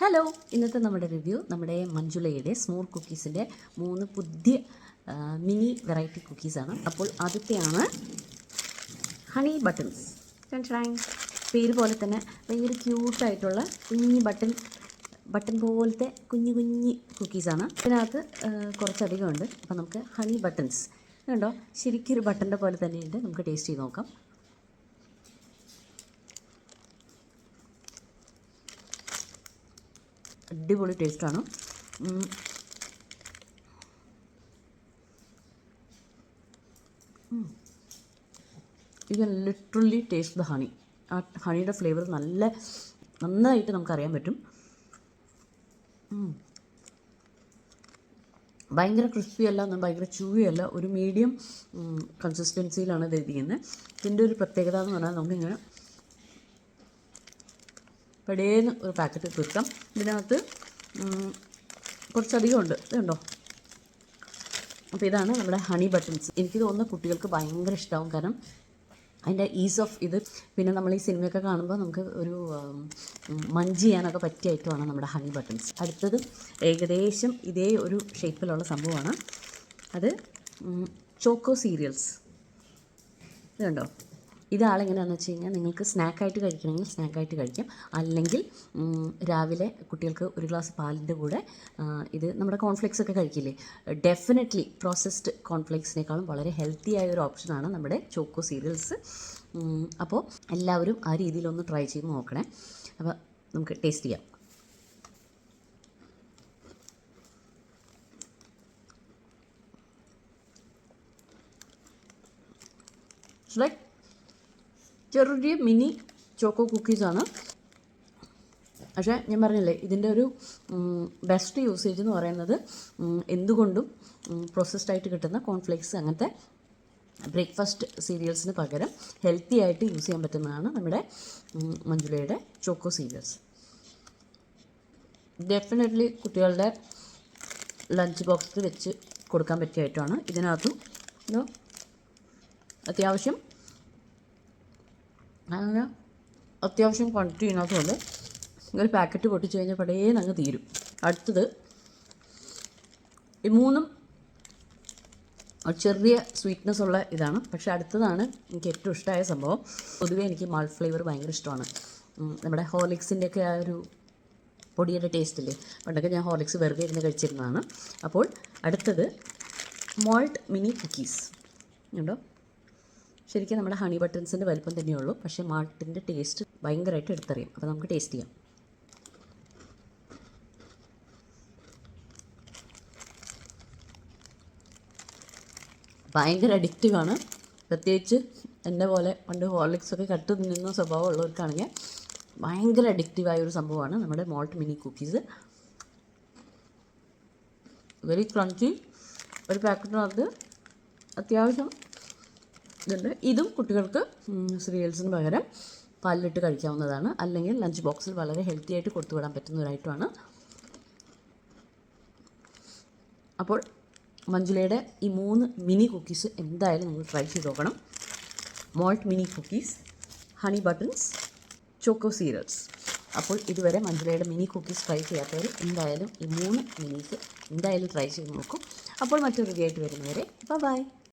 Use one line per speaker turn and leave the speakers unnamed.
Hello ഇന്നത്തെ നമ്മുടെ review നമ്മുടെ മഞ്ജുളയുടെ സ്മോൾ കുക്കീസിന്റെ മൂന്ന് പുതിയ മിനി വെറൈറ്റി കുക്കീസാണ് അപ്പോൾ ആദ്യത്തെയാണ് ഹണി ബട്ടൺസ് പേര് പോലെ തന്നെ ഭയങ്കര ക്യൂട്ടായിട്ടുള്ള കുഞ്ഞി ബട്ടൺ ബട്ടൺ പോലത്തെ കുഞ്ഞു കുഞ്ഞി കുക്കീസാണ് ഇതിനകത്ത് കുറച്ചധികമുണ്ട്. കുറച്ചധികം ഉണ്ട് അപ്പോൾ നമുക്ക് ഹണി ബട്ടൺസ് കണ്ടോ ശരിക്കൊരു ബട്ടന്റെ പോലെ തന്നെയുണ്ട് നമുക്ക് ടേസ്റ്റ് ചെയ്ത് നോക്കാം. അടിപൊളി ടേസ്റ്റാണ് ഉം. ഇത് ലിറ്ററലി ടേസ്റ്റ് ദ ഹണി ആ ഹണിയുടെ ഫ്ലേവർ നല്ല നന്നായിട്ട് നമുക്കറിയാൻ പറ്റും. ഭയങ്കര ക്രിസ്പി അല്ല എന്നാൽ ഭയങ്കര ചൂവി അല്ല ഒരു മീഡിയം കൺസിസ്റ്റൻസിയിലാണ് ഇത് ഇരിക്കുന്നത്. ഇതിന്റെ ഒരു പ്രത്യേകത എന്ന് പറഞ്ഞാൽ നമുക്കിങ്ങനെ പടേന്ന് ഒരു പാക്കറ്റ് തീർക്കാം ഇതിനകത്ത് കുറച്ചധികം ഉണ്ട്. ഇതുണ്ടോ അപ്പോൾ ഇതാണ് നമ്മുടെ ഹണി ബട്ടൺസ് എനിക്ക് തോന്നുന്നു കുട്ടികൾക്ക് ഭയങ്കര ഇഷ്ടമാവും കാരണം അതിന്റെ ഈസ് ഓഫ് ഇത്. പിന്നെ നമ്മൾ ഈ സിനിമയൊക്കെ കാണുമ്പോൾ നമുക്ക് ഒരു മഞ്ച് ചെയ്യാനൊക്കെ പറ്റിയ ഐറ്റമാണ് നമ്മുടെ ഹണി ബട്ടൺസ് അടുത്തത് ഏകദേശം ഇതേ ഒരു ഷേപ്പിലുള്ള സംഭവമാണ്. അത് ചോക്കോ സീരിയൽസ് ഇതുണ്ടോ ഇതാളെങ്ങനെയാണെന്ന് വെച്ച് കഴിഞ്ഞാൽ നിങ്ങൾക്ക് സ്നാക്കായിട്ട് കഴിക്കണമെങ്കിൽ സ്നാക്കായിട്ട് കഴിക്കാം. അല്ലെങ്കിൽ രാവിലെ കുട്ടികൾക്ക് ഒരു ഗ്ലാസ് പാലിന്റെ കൂടെ ഇത് നമ്മുടെ കോൺഫ്ലെക്സ് ഒക്കെ കഴിക്കില്ലേ? ഡെഫിനറ്റ്ലി പ്രോസസ്ഡ് കോൺഫ്ലെക്സിനേക്കാളും വളരെ ഹെൽത്തി ആയ ഒരു ഓപ്ഷനാണ് നമ്മുടെ ചോക്കോ സീരിയൽസ് അപ്പോൾ എല്ലാവരും ആ രീതിയിലൊന്ന് ട്രൈ ചെയ്ത് നോക്കണേ. അപ്പോൾ നമുക്ക് ടേസ്റ്റ് ചെയ്യാം. ലൈക്ക് ചെറിയ മിനി ചോക്കോ കുക്കീസാണ് പക്ഷേ ഞാൻ പറഞ്ഞില്ലേ ഇതിന്റെ ഒരു ബെസ്റ്റ് യൂസേജ് എന്ന് പറയുന്നത് എന്തുകൊണ്ടും പ്രോസസ്ഡ് ആയിട്ട് കിട്ടുന്ന കോൺഫ്ലേക്സ് അങ്ങനത്തെ ബ്രേക്ക്ഫാസ്റ്റ് സീരിയൽസിന് പകരം ഹെൽത്തി ആയിട്ട് യൂസ് ചെയ്യാൻ പറ്റുന്നതാണ് നമ്മുടെ മഞ്ജുലയുടെ ചോക്കോ സീരിയൽസ് ഡെഫിനറ്റ്ലി കുട്ടികളുടെ ലഞ്ച് ബോക്സിൽ വെച്ച് കൊടുക്കാൻ പറ്റിയ ഐറ്റമാണ്. ഇതിനകത്തും ഇതോ അത്യാവശ്യം അങ്ങനെ അത്യാവശ്യം ക്വാണ്ടിറ്റി ഇതിനകത്തുണ്ട്. ഒരു പാക്കറ്റ് പൊട്ടിച്ച് കഴിഞ്ഞാൽ പടേന്ന് അങ്ങ് തീരും. അടുത്തത് ഈ മൂന്നും ചെറിയ സ്വീറ്റ്നെസ് ഉള്ള ഇതാണ്. പക്ഷേ അടുത്തതാണ് എനിക്ക് ഏറ്റവും ഇഷ്ടമായ സംഭവം. പൊതുവേ എനിക്ക് മാൾ ഫ്ലേവർ ഭയങ്കര ഇഷ്ടമാണ്. നമ്മുടെ ഹോർലിക്സിന്റെ ഒക്കെ ആ ഒരു പൊടിയുടെ ടേസ്റ്റ് ഇല്ലേ? പണ്ടൊക്കെ ഞാൻ ഹോർലിക്സ് വെറുതെ ഇരുന്ന് കഴിച്ചിരുന്നതാണ്. അപ്പോൾ അടുത്തത് മോൾട്ട് മിനി കുക്കീസ് ഉണ്ടോ? ശരിക്കും നമ്മുടെ ഹണി ബട്ടൺസിന്റെ വലിപ്പം തന്നെയുള്ളൂ. പക്ഷേ മാൾട്ടിന്റെ ടേസ്റ്റ് ഭയങ്കരമായിട്ട് എടുത്തറിയാം. അപ്പോൾ നമുക്ക് ടേസ്റ്റ് ചെയ്യാം. ഭയങ്കര അഡിക്റ്റീവാണ് പ്രത്യേകിച്ച് എന്നെ പോലെ പണ്ട് ഹോർലിക്സൊക്കെ കട്ട് നിന്ന സ്വഭാവമുള്ളവർക്കാണെങ്കിൽ ഭയങ്കര അഡിക്റ്റീവായ ഒരു സംഭവമാണ് നമ്മുടെ malt mini cookies very crunchy ഒരു പാക്കറ്റിനകത്ത് അത്യാവശ്യം ഇതുണ്ട്. ഇതും കുട്ടികൾക്ക് സീരിയൽസിന് പകരം പാലിലിട്ട് കഴിക്കാവുന്നതാണ്. അല്ലെങ്കിൽ ലഞ്ച് ബോക്സിൽ വളരെ ഹെൽത്തി ആയിട്ട് കൊടുത്തു വിടാൻ പറ്റുന്ന ഒരു ഐറ്റമാണ് അപ്പോൾ മഞ്ജുലയുടെ ഈ മൂന്ന് മിനി കുക്കീസ് എന്തായാലും നിങ്ങൾ ട്രൈ ചെയ്ത് നോക്കണം. Malt mini cookies honey buttons choco cereals അപ്പോൾ ഇതുവരെ മഞ്ജുലയുടെ മിനി കുക്കീസ് ട്രൈ ചെയ്യാത്തവർ എന്തായാലും ഈ മൂന്ന് മിനിസ് എന്തായാലും ട്രൈ ചെയ്ത് നോക്കും. അപ്പോൾ മറ്റൊരു വീഡിയോ ആയിട്ട് വരുന്നവരെ ബൈ